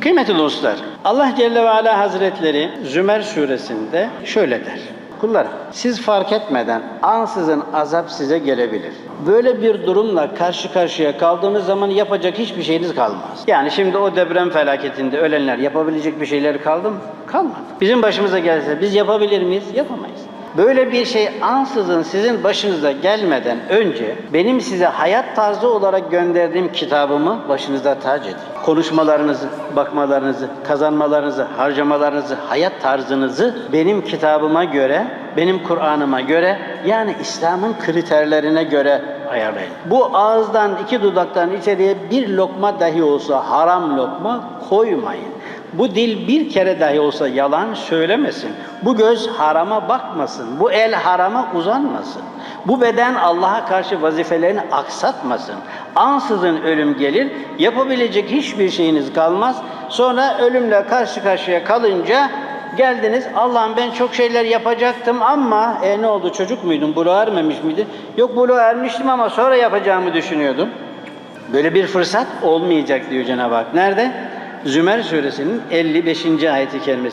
Kıymetli dostlar, Allah Celle ve Ala Hazretleri Zümer suresinde şöyle der. Kullarım, siz fark etmeden ansızın azap size gelebilir. Böyle bir durumla karşı karşıya kaldığınız zaman yapacak hiçbir şeyiniz kalmaz. Yani şimdi o deprem felaketinde ölenler yapabilecek bir şeyleri kaldı mı? Kalmadı. Bizim başımıza gelse biz yapabilir miyiz? Yapamayız. Böyle bir şey ansızın sizin başınıza gelmeden önce benim size hayat tarzı olarak gönderdiğim kitabımı başınızda tac edin. Konuşmalarınızı, bakmalarınızı, kazanmalarınızı, harcamalarınızı, hayat tarzınızı benim kitabıma göre, benim Kur'an'ıma göre yani İslam'ın kriterlerine göre ayarlayın. Bu ağızdan iki dudaktan içeriye bir lokma dahi olsa haram lokma koymayın. Bu dil bir kere dahi olsa yalan söylemesin. Bu göz harama bakmasın. Bu el harama uzanmasın. Bu beden Allah'a karşı vazifelerini aksatmasın. Ansızın ölüm gelir, yapabilecek hiçbir şeyiniz kalmaz. Sonra ölümle karşı karşıya kalınca geldiniz, Allah'ım ben çok şeyler yapacaktım ama e ne oldu çocuk muydun, buluğa ermemiş miydin? Yok buluğa ermiştim ama sonra yapacağımı düşünüyordum. Böyle bir fırsat olmayacak diyor Cenab-ı Hak. Nerede? Zümer suresinin 55. ayeti kerimesi.